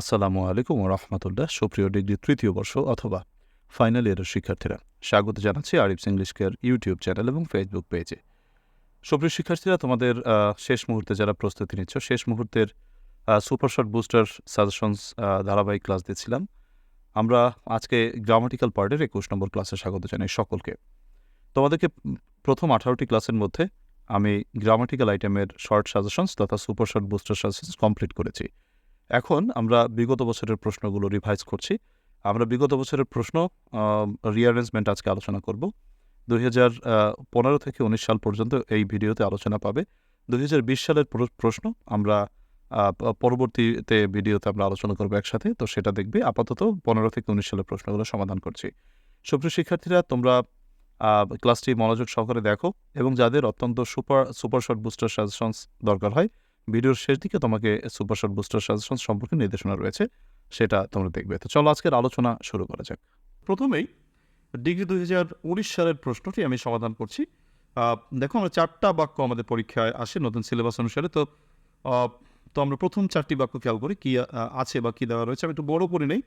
আসসালামু আলাইকুম রহমতুল্লাহ। সুপ্রিয় ডিগ্রি তৃতীয় বর্ষ অথবা ফাইনাল ইয়ারের শিক্ষার্থীরা, স্বাগত জানাচ্ছি Arif's English care YouTube channel এবং ফেসবুক পেজে। সুপ্রিয় শিক্ষার্থীরা, তোমাদের শেষ মুহূর্তে যারা প্রস্তুতি নিচ্ছ, শেষ মুহূর্তের সুপার শর্ট বুস্টার সাজেশনস ধারাবাহিক ক্লাস দিচ্ছিলাম। আমরা আজকে গ্রামাটিক্যাল পার্টের একুশ নম্বর ক্লাসে স্বাগত জানাই সকলকে। তোমাদেরকে প্রথম আঠারোটি ক্লাসের মধ্যে আমি গ্রামাটিক্যাল আইটেমের শর্ট সাজেশনস তথা super short booster suggestions complete করেছি। এখন আমরা বিগত বছরের প্রশ্নগুলো রিভাইজ করছি। আমরা বিগত বছরের প্রশ্ন রিঅ্যারেঞ্জমেন্ট আজকে আলোচনা করব। দুই হাজার পনেরো থেকে উনিশ সাল পর্যন্ত এই ভিডিওতে আলোচনা পাবে। দুই হাজার বিশ সালের প্রশ্ন আমরা পরবর্তীতে ভিডিওতে আমরা আলোচনা করব একসাথে। তো সেটা দেখবে আপাতত পনেরো থেকে উনিশ সালের প্রশ্নগুলো সমাধান করছি। সুপ্রিয় শিক্ষার্থীরা, তোমরা ক্লাসটি মনোযোগ সহকারে দেখো এবং যাদের অত্যন্ত super super short booster suggestions দরকার হয় ভিডিওর শেষ দিকে তোমাকে সুপার শর্ট বুস্টার সাজেশন সম্পর্কে নির্দেশনা রয়েছে, সেটা তোমরা দেখবে। তো চলো আজকের আলোচনা শুরু করা যাক। প্রথমেই ডিগ্রি দুই হাজার উনিশ সালের প্রশ্নটি আমি সমাধান করছি। দেখো, আমরা চারটা বাক্য আমাদের পরীক্ষায় আসে নতুন সিলেবাস অনুসারে। তো তো আমরা প্রথম চারটি বাক্য খেয়াল করি, কি আছে বা কি দেওয়া রয়েছে। আমি একটু বড় করে নেই,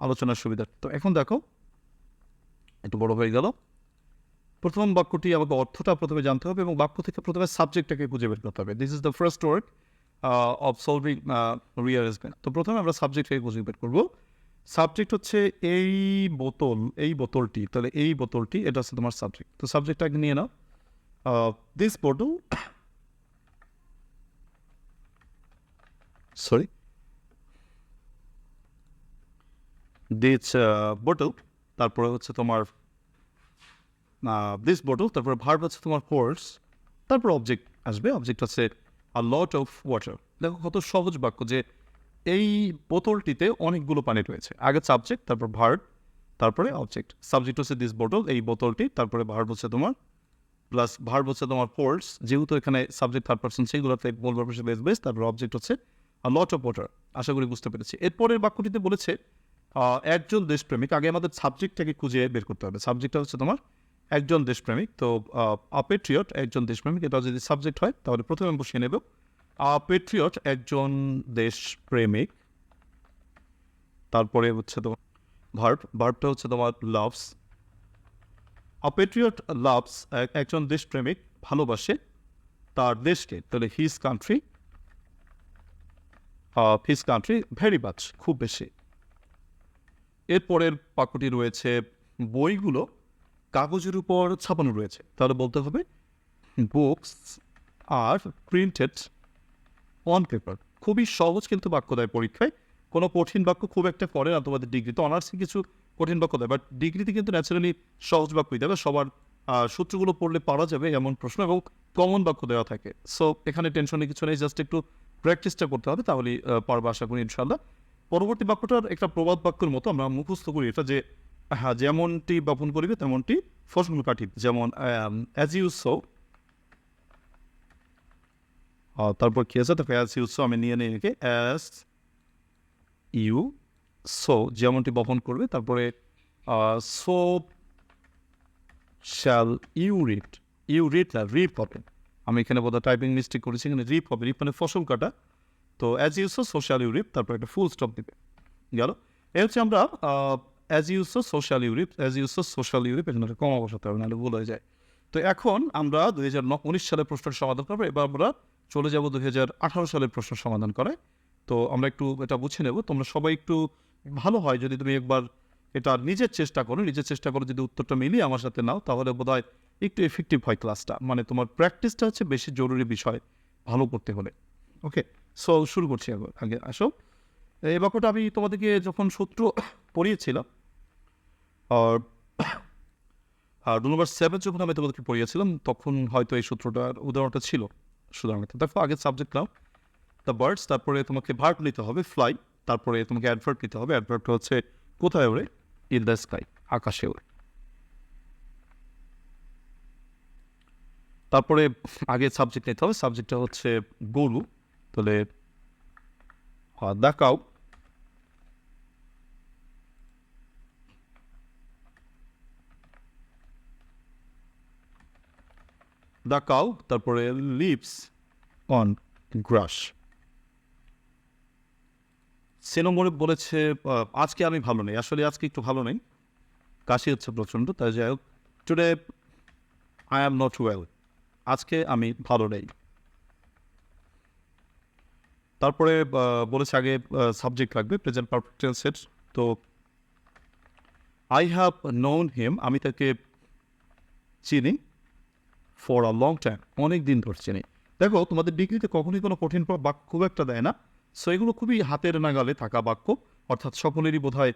আলোচনার সুবিধা। তো এখন দেখো, একটু বড় হয়ে গেল। প্রথম বাক্যটি আমাকে অর্থটা প্রথমে জানতে হবে এবং বাক্য থেকে প্রথমে সাবজেক্টটাকে খুঁজে বের করতে হবে। This is the first word of solving rearrangement তো প্রথমে আমরা সাবজেক্টটাকে খুঁজে বের করব। সাবজেক্ট হচ্ছে এই বোতল, এই বোতলটি, তাহলে এই বোতলটি, এটা হচ্ছে তোমার সাবজেক্ট তো সাবজেক্টটাকে নিয়ে নাও। This bottle sorry this bottle তারপরে হচ্ছে তোমার দিস বোটল তারপরে ভার্ব হচ্ছে তোমার কোর্স তারপর অবজেক্ট আসবে। অবজেক্ট হচ্ছে আ লট অফ ওয়াটার দেখো কত সহজ বাক্য যে এই বোতলটিতে অনেকগুলো পানি রয়েছে। আগে সাবজেক্ট তারপর ভার্ব তারপরে অবজেক্ট সাবজেক্ট হচ্ছে দিস বোতল এই বোতলটি, তারপরে ভার্ব হচ্ছে তোমার প্লাস ভার্ব হচ্ছে তোমার ফোর্স যেহেতু এখানে সাবজেক্ট থার্ড পার্সন সেইগুলোতে বলবার পাশে বেস বেস তারপর অবজেক্ট হচ্ছে লট অফ ওয়াটার আশা করি বুঝতে পেরেছি। এরপরের বাক্যটিতে বলেছে একজন দেশপ্রেমিক, আগে আমাদের সাবজেক্টটাকে খুঁজে বের করতে হবে। সাবজেক্টটা হচ্ছে তোমার একজন দেশপ্রেমিক, তো পেট্রিয়ট একজন দেশপ্রেমিক, এটা যদি সাবজেক্ট হয়, তাহলে প্রথমে বসিয়ে নেব। পেট্রিয়ট একজন দেশপ্রেমিক, তারপরে হচ্ছে তোমার ভার্ব ভার্বটা হচ্ছে তোমার লাভস পেট্রিয়ট লাভস একজন দেশপ্রেমিক ভালোবাসে তার দেশকে, তাহলে his country his country very much খুব বেশি। এরপরের বাক্যটি রয়েছে বইগুলো। কাগজের উপর ছাপানো রয়েছে। তাহলে বলতে হবে books R printed on paper খুবই সহজ কিন্তু বাক্য দেয় পরীক্ষায়। কোনো কঠিন বাক্য খুব একটা করে না, তোমাদের ডিগ্রিতে অনার্সে কিছু কঠিন বাক্য দেয়। বাট ডিগ্রিতে কিন্তু ন্যাচারালি সহজ বাক্যই দেবে। সবার সূত্রগুলো পড়লে পারা যাবে এমন প্রশ্ন এবং কমন বাক্য দেওয়া থাকে। সো এখানে টেনশনে কিছু নেই জাস্ট একটু প্র্যাকটিসটা করতে হবে তাহলে পারব আশা করি ইনশাল্লাহ পরবর্তী বাক্যটার একটা প্রবাদ বাক্যের মতো আমরা মুখস্থ করি এটা যে হ্যাঁ যেমনটি বপন করিবে, তেমনটি ফসল কাটিবে। যেমন অ্যাজ ইউ সো তারপর কি আছে? অ্যাজ ইউ আমি নিয়ে নিই একে অ্যাজ ইউ সো যেমনটি বপন করবে, তারপরে so shall you read you read না রিপ হবে। আমি এখানে বোধহয় টাইপিং মিস্টেক করেছি, এখানে রিপ হবে। রিপ মানে ফসল কাটা। তো as you sow so shall you reap তারপর একটা ফুল স্টপ দিবে। গেল। এ হচ্ছে আমরা as use so shall you reap as use so shall you reap এখানে একটা কমা হবে, নাহলে ভুল হয়ে যায়। তো এখন আমরা দুই হাজার উনিশ সালের প্রশ্নের সমাধান করব, এবার আমরা চলে যাব দুই হাজার আঠারো সালের প্রশ্ন সমাধান করে। তো আমরা একটু এটা বুঝে নেব, তোমরা সবাই একটু ভালো হয় যদি তুমি একবার এটা নিজের চেষ্টা করো, নিজের চেষ্টা করো যদি উত্তরটা মিলিয়ে আমার সাথে নাও, তাহলে বোধ হয় একটু এফেক্টিভ হয় ক্লাসটা মানে তোমার প্র্যাকটিসটা হচ্ছে বেশি জরুরি বিষয় ভালো করতে হলে। ওকে সো শুরু করছি আগে আসো। এই বাক্যটা আমি তোমাদেরকে যখন সূত্র পড়িয়েছিলাম আর রুল নাম্বার সেভেন যখন আমি তোমাদেরকে পড়িয়েছিলাম, তখন হয়তো এই সূত্রটার উদাহরণটা ছিল। সুতরাং দেখো আগে সাবজেক্ট নাও। দ্য বার্ডস তারপরে তোমাকে ভার্ব নিতে হবে ফ্লাই তারপরে তোমাকে অ্যাডভার্ট নিতে হবে। অ্যাডভার্টটা হচ্ছে, কোথায় ওরে? ইন দ্য স্কাই আকাশে ওরে। তারপরে আগে সাবজেক্ট নিতে হবে সাবজেক্টটা হচ্ছে গরু। তাহলে কাউ দ্য কাউ তারপরে লিভস অন গ্রাস সে নম্বরে বলেছে আজকে আমি ভালো নেই। আসলে আজকে একটু ভালো নেই। কাশি হচ্ছে প্রচণ্ড, তাই যাই হোক today I am not well আজকে আমি ভালো নেই। তারপরে বলেছে আগে সাবজেক্ট লাগবে প্রেজেন্ট পারফেক্ট টেন্সের তো আই হ্যাভ নোন হিম আমি তাকে চিনি। ফর আ লং টাইম অনেক দিন ধরে চিনি। দেখো, তোমাদের ডিগ্রিতে কখনোই কোনো কঠিন বাক্য খুব একটা দেয় না। সো এগুলো খুবই হাতের নাগালে থাকা বাক্য, অর্থাৎ সকলেরই বোধ হয়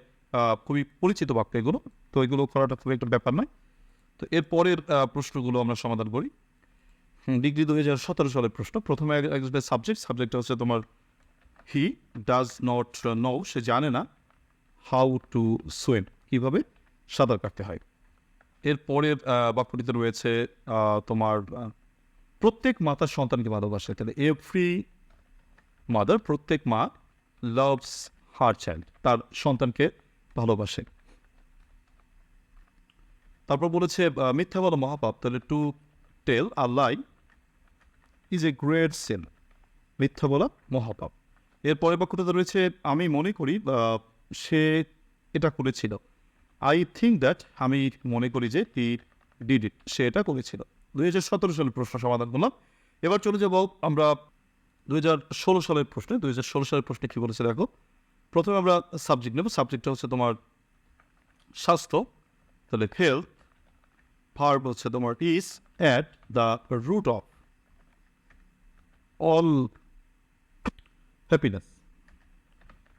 খুবই পরিচিত বাক্য এগুলো। তো এগুলো করাটা খুব একটা ব্যাপার নয়। তো এর পরের প্রশ্নগুলো আমরা সমাধান করি। ডিগ্রি দু হাজার সতেরো সালের প্রশ্ন। প্রথমে সাবজেক্ট সাবজেক্টটা হচ্ছে তোমার হি ডাজ নট নো সে জানে না হাউ টু সুইম কীভাবে সাঁতার কাটতে হয়। এর পরের বাক্যটিতে রয়েছে তোমার প্রত্যেক মাতার সন্তানকে ভালোবাসে। তাহলে এভরি মাদার প্রত্যেক মা লাভস হার চাইল্ড তার সন্তানকে ভালোবাসে। তারপর বলেছে মিথ্যা বলা মহাপাপ। তাহলে to tell R lie is a great sin মিথ্যা বলা মহাপাপ। এর পরের বাক্যটাতে রয়েছে, আমি মনে করি সে এটা করেছিল। আই থিঙ্ক দ্যাট আমি মনে করি যে হি ডিড ইট সে এটা করেছিল। দুই হাজার সতেরো সালের প্রশ্ন সমাধান করলাম। এবার চলে যাব আমরা দুই হাজার ষোলো সালের প্রশ্নে। দুই হাজার ষোলো সালের প্রশ্নে কী বলেছে দেখো? প্রথমে আমরা সাবজেক্ট নেব। সাবজেক্টটা হচ্ছে তোমার স্বাস্থ্য, তাহলে হেলথ ভার্ব হচ্ছে তোমার is at the root of all happiness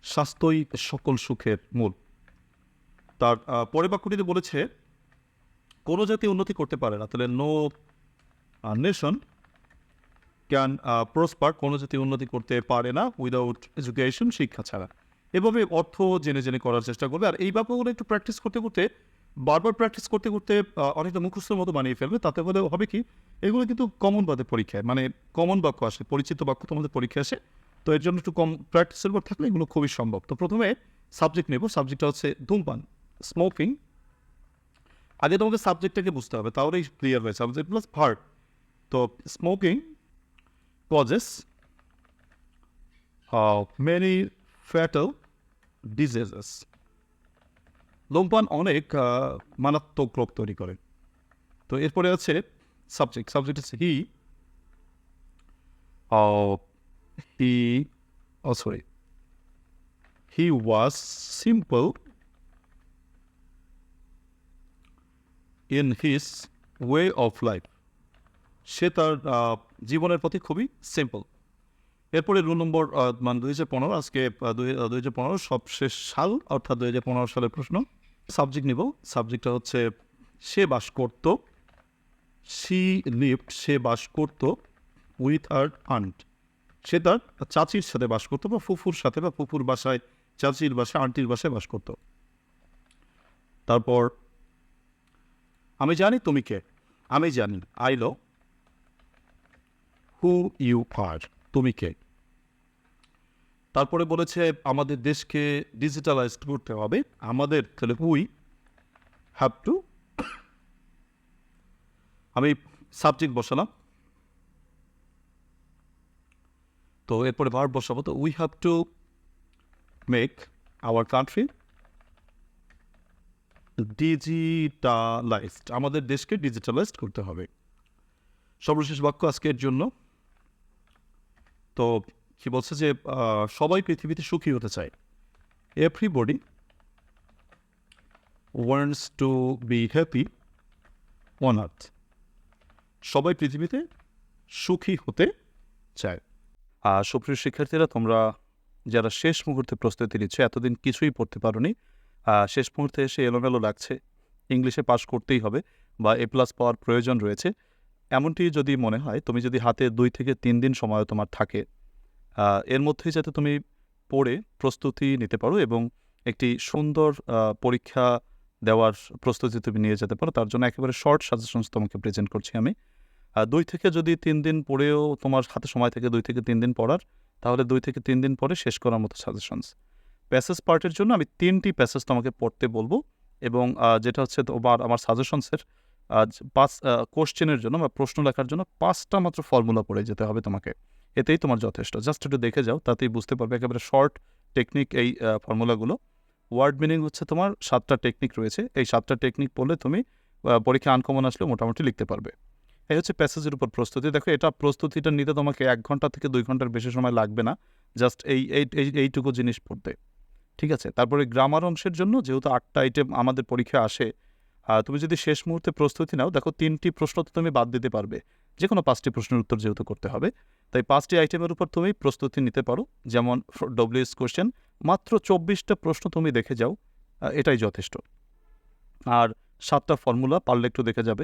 স্বাস্থ্যই সকল সুখের মূল। তার পরের বাক্যটিতে বলেছে, কোনো জাতি উন্নতি করতে পারে না। তাহলে নো নেশন ক্যান প্রসপার কোনো জাতি উন্নতি করতে পারে না উইদাউট এডুকেশন শিক্ষা ছাড়া। এভাবে অর্থ জেনে জেনে করার চেষ্টা করবে। আর এই ব্যাপারগুলো একটু প্র্যাকটিস করতে করতে, বারবার প্র্যাকটিস করতে করতে অনেকটা মুখস্থের মতো বানিয়ে ফেলবে। তাতে হলে হবে কি, এগুলো কিন্তু কমন বাদে পরীক্ষায় মানে কমন বাক্য আসে, পরিচিত বাক্য তোমাদের পরীক্ষা আসে। তো এর জন্য একটু কম প্র্যাকটিসের উপর থাকলে এগুলো খুবই সম্ভব। তো প্রথমে সাবজেক্ট নেব। সাবজেক্টটা হচ্ছে ধূমপান। স্মোকিং আগে তোমাকে সাবজেক্টটাকে বুঝতে হবে, তাহলেই ক্লিয়ার হয়ে সাবজেক্ট প্লাস ভার্ট তো smoking causes many fatal diseases ধূমপান অনেক মারাত্মক রোগ তৈরি করে। তো এরপরে আছে সাবজেক্ট সাবজেক্ট হচ্ছে he he oh sorry he was simple in his way of life সে তার জীবনের প্রতি খুবই সিম্পল এরপরে রুল নম্বর মানে দুই হাজার পনেরো, আজকে দুই হাজার পনেরো সবশেষ সাল, অর্থাৎ দুই হাজার পনেরো সালের প্রশ্ন। সাবজেক্ট নিব। সাবজেক্টটা হচ্ছে, সে বাস করত সি লিভড সে বাস করত উইথ আর আন্ট সে তার চাচির সাথে বাস করতো বা ফুফুর সাথে বা ফুফুর বাসায়, চাচির বাসায় আন্টির বাসায় বাস করতো। তারপর আমি জানি তুমি কে। আমি জানি। আই লো হু ইউ আর তুমি কে। তারপরে বলেছে, আমাদের দেশকে ডিজিটালাইজ করতে হবে। আমাদের তাহলে উই হ্যাভ টু আমি সাবজেক্ট বসালাম। তো এরপরে ভার্ব বসাবো। তো we have to make our country digitalized আমাদের দেশকে ডিজিটালাইজড করতে হবে। সর্বশেষ বাক্য আজকের জন্য। তো কি বলছে যে সবাই পৃথিবীতে সুখী হতে চায়। Everybody wants to be happy on earth সবাই পৃথিবীতে সুখী হতে চায়। আর সুপ্রিয় শিক্ষার্থীরা, তোমরা যারা শেষ মুহূর্তে প্রস্তুতি নিচ্ছ, এতদিন কিছুই পড়তে পারোনি শেষ মুহূর্তে এসে এলোমেলো লাগছে। ইংলিশে পাশ করতেই হবে বা এ প্লাস পাওয়ার প্রয়োজন রয়েছে। এমনটি যদি মনে হয়, তুমি যদি হাতে দুই থেকে তিন দিন সময় তোমার থাকে এর মধ্যেই যাতে তুমি পড়ে প্রস্তুতি নিতে পারো এবং একটি সুন্দর পরীক্ষা দেওয়ার প্রস্তুতি তুমি নিয়ে যেতে পারো, তার জন্য একেবারে শর্ট সাজেশনস তোমাকে প্রেজেন্ট করছি আমি। দুই থেকে যদি তিন দিন পড়েও তোমার হাতে সময় থেকে দুই থেকে তিন দিন পড়ার, তাহলে দুই থেকে তিন দিন পরে শেষ করার মতো সাজেশনস প্যাসেজ পার্টের জন্য আমি তিনটি প্যাসেজ তোমাকে পড়তে বলব এবং যেটা হচ্ছে তোমার আমার সাজেশনসের পাঁচ কোশ্চেনের জন্য বা প্রশ্ন লেখার জন্য পাঁচটা মাত্র ফর্মুলা পড়ে যেতে হবে তোমাকে। এতেই তোমার যথেষ্ট। জাস্ট একটু দেখে যাও, তাতেই বুঝতে পারবে একেবারে শর্ট টেকনিক এই ফর্মুলাগুলো ওয়ার্ড মিনিং হচ্ছে তোমার সাতটা টেকনিক রয়েছে। এই সাতটা টেকনিক পড়লে তুমি পরীক্ষা আনকমন আসলে মোটামুটি লিখতে পারবে। এই হচ্ছে প্যাসেজের উপর প্রস্তুতি। দেখো, এটা প্রস্তুতিটা নিতে তোমাকে এক ঘণ্টা থেকে দুই ঘণ্টার বেশি সময় লাগবে না। জাস্ট এই, এইটুকু জিনিস পড়তে। ঠিক আছে? তারপরে গ্রামার অংশের জন্য যেহেতু আটটা আইটেম আমাদের পরীক্ষায় আসে তুমি যদি শেষ মুহূর্তে প্রস্তুতি নাও, দেখো তিনটি প্রশ্ন তো তুমি বাদ দিতে পারবে। যে কোনো পাঁচটি প্রশ্নের উত্তর যেহেতু করতে হবে। তাই পাঁচটি আইটেমের উপর তুমি প্রস্তুতি নিতে পারো। যেমন ডব্লিউএস কোশ্চেন মাত্র চব্বিশটা প্রশ্ন তুমি দেখে যাও এটাই যথেষ্ট। আর সাতটা ফর্মুলা পারলে একটু দেখে যাবে।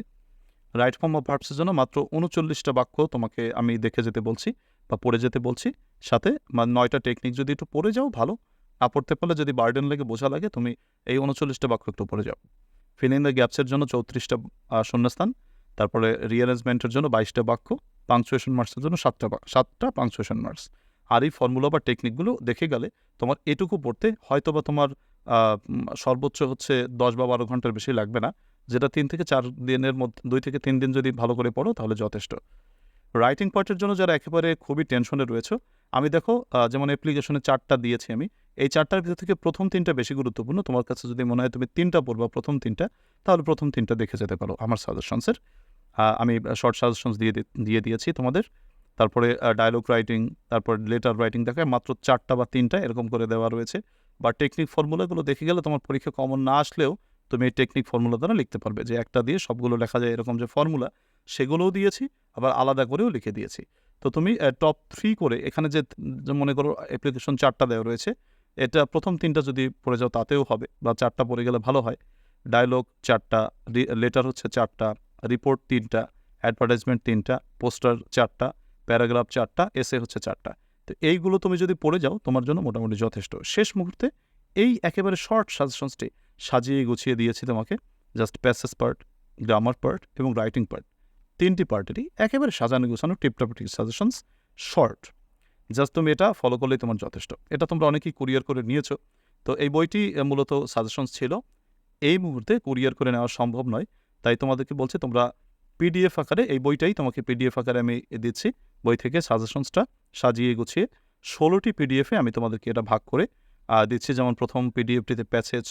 রাইট ফর্ম অফ ভার্বসের জন্য মাত্র উনচল্লিশটা বাক্য তোমাকে আমি দেখে যেতে বলছি বা পড়ে যেতে বলছি। সাথে নয়টা টেকনিক যদি একটু পড়ে যাও, ভালো। না পড়তে পারলে যদি বার্ডেন লাগে বোঝা লাগে, তুমি এই উনচল্লিশটা বাক্য একটু পড়ে যাও ফিল দ্য গ্যাপসের জন্য চৌত্রিশটা শূন্যস্থান, তারপরে রিয়ারেঞ্জমেন্টের জন্য বাইশটা বাক্য পাংচুয়েশন মার্কসের জন্য সাতটা সাতটা পাংচুয়েশন মার্কস আর এই ফর্মুলা বা টেকনিকগুলো দেখে গেলে তোমার এটুকু পড়তে হয়তো বা তোমার সর্বোচ্চ হচ্ছে দশ বা বারো ঘণ্টার বেশি লাগবে না। যেটা তিন থেকে চার দিনের মধ্যে, দুই থেকে তিন দিন যদি ভালো করে পড়ো তাহলে যথেষ্ট। রাইটিং পার্টের জন্য যারা একেবারে খুবই টেনশনে রয়েছে, আমি দেখো যেমন অ্যাপ্লিকেশনে চারটা দিয়েছি আমি, এই চারটার ভিতর থেকে প্রথম তিনটা বেশি গুরুত্বপূর্ণ। তোমার কাছে যদি মনে হয় তুমি তিনটা পড়বা প্রথম তিনটা, তাহলে প্রথম তিনটা দেখে যেতে পারো আমার সাজেশনসের আমি শর্ট সাজেশনস দিয়ে দিয়ে দিয়েছি তোমাদের। তারপরে ডায়লগ রাইটিং তারপর লেটার রাইটিং দেখায় মাত্র চারটা বা তিনটা এরকম করে দেওয়া রয়েছে। বা টেকনিক ফর্মুলাগুলো দেখে গেলে তোমার পরীক্ষা কমন না আসলেও তুমি এই টেকনিক ফর্মুলা দ্বারা লিখতে পারবে যে একটা দিয়ে সবগুলো লেখা যায় এরকম যে ফর্মুলা সেগুলোও দিয়েছি। আবার আলাদা করেও লিখে দিয়েছি। তো তুমি টপ থ্রি করে এখানে যে মনে করো অ্যাপ্লিকেশন চারটা দেওয়া রয়েছে, এটা প্রথম তিনটা যদি পড়ে যাও তাতেও হবে বা চারটা পড়ে গেলে ভালো হয়। ডায়লগ চারটা লেটার হচ্ছে চারটা রিপোর্ট তিনটা অ্যাডভার্টাইজমেন্ট তিনটা পোস্টার চারটা প্যারাগ্রাফ চারটা এসে হচ্ছে চারটা। তো এইগুলো তুমি যদি পড়ে যাও, তোমার জন্য মোটামুটি যথেষ্ট। শেষ মুহূর্তে এই একেবারে শর্ট সাজেশনসটি সাজিয়ে গুছিয়ে দিয়েছি তোমাকে just passage part grammar part এবং রাইটিং পার্ট তিনটি পার্টেরই একেবারে সাজানো গুছানো টিপটাপটিক সাজেশনস শর্ট জাস্ট তুমি এটা ফলো করলেই তোমার যথেষ্ট। এটা তোমরা অনেকেই কুরিয়ার করে নিয়েছো। তো এই বইটি মূলত সাজেশনস ছিল। এই মুহূর্তে কুরিয়ার করে নেওয়া সম্ভব নয়। তাই তোমাদেরকে বলছি, তোমরা পিডিএফ আকারে এই বইটাই তোমাকে পিডিএফ আকারে আমি দিচ্ছি। বই থেকে সাজেশনসটা সাজিয়ে গুছিয়ে ষোলোটি পিডিএফে আমি তোমাদেরকে এটা ভাগ করে দিচ্ছি। যেমন প্রথম পিডিএফটিতে প্যাসেজ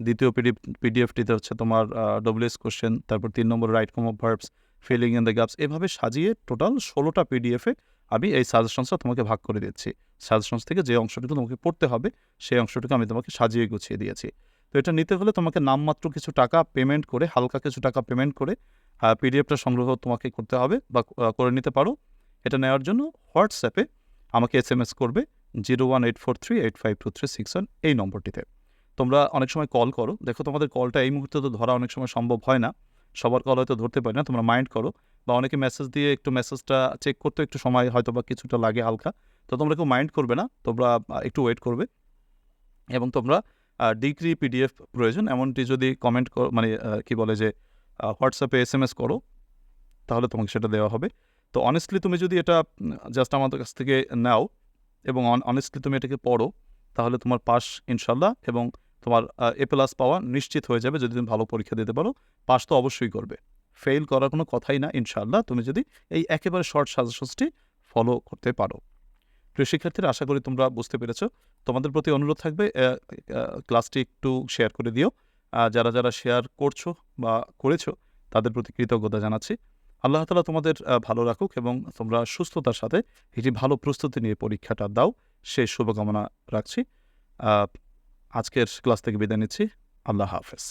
দ্বিতীয় পিডিএফ পিডিএফটিতে হচ্ছে তোমার ডব্লিউএস কোশ্চেন তারপর তিন নম্বর right com of verbs filling in the gaps এভাবে সাজিয়ে টোটাল ষোলোটা পিডিএফে আমি এই সাজেশনসটা তোমাকে ভাগ করে দিচ্ছি। সাজেশনস থেকে যে অংশটুকু তোমাকে পড়তে হবে, সেই অংশটুকু আমি তোমাকে সাজিয়ে গুছিয়ে দিয়েছি। তো এটা নিতে হলে তোমাকে নামমাত্র কিছু টাকা পেমেন্ট করে, হালকা কিছু টাকা পেমেন্ট করে পিডিএফটা সংগ্রহ তোমাকে করতে হবে বা করে নিতে পারো। এটা নেওয়ার জন্য হোয়াটসঅ্যাপে আমাকে এস এম এস করবে zero one eight four three eight five two three six one এই নম্বরটিতে। তোমরা অনেক সময় কল করো। দেখো তোমাদের কলটা এই মুহূর্তে তো ধরা অনেক সময় সম্ভব হয় না। সবার কল হয়তো ধরতে পারি না, তোমরা মাইন্ড করো। বা অনেকে মেসেজ দিয়ে একটু মেসেজটা চেক করতে একটু সময় হয়তো বা কিছুটা লাগে হালকা। তো তোমরা কেউ মাইন্ড করবে না, তোমরা একটু ওয়েট করবে। এবং তোমরা ডিগ্রি পিডিএফ প্রয়োজন। এমনটি যদি কমেন্ট মানে কি বলে যে হোয়াটসঅ্যাপে এস এম এস করো, তাহলে তোমাকে সেটা দেওয়া হবে। তো অনেস্টলি তুমি যদি এটা জাস্ট আমাদের কাছ থেকে নাও এবং অনেস্টলি তুমি এটাকে পড়ো, তাহলে তোমার পাস ইনশাল্লাহ এবং তোমার এ প্লাস পাওয়া নিশ্চিত হয়ে যাবে যদি তুমি ভালো পরীক্ষা দিতে পারো। পাস তো অবশ্যই করবে। ফেল করার কোনো কথাই না ইনশাল্লাহ তুমি যদি এই একেবারে শর্ট সাজেশনসটি ফলো করতে পারো। প্রিয় শিক্ষার্থীরা, আশা করি তোমরা বুঝতে পেরেছ। তোমাদের প্রতি অনুরোধ থাকবে ক্লাসটি একটু শেয়ার করে দিও। যারা যারা শেয়ার করছ বা করেছ, তাদের প্রতি কৃতজ্ঞতা জানাচ্ছি। আল্লাহ তালা তোমাদের ভালো রাখুক এবং তোমরা সুস্থতার সাথে একটি ভালো প্রস্তুতি নিয়ে পরীক্ষাটা দাও। সেই শুভকামনা রাখছি। আজকের ক্লাস থেকে বিদায় নিচ্ছি। আল্লাহ হাফেজ।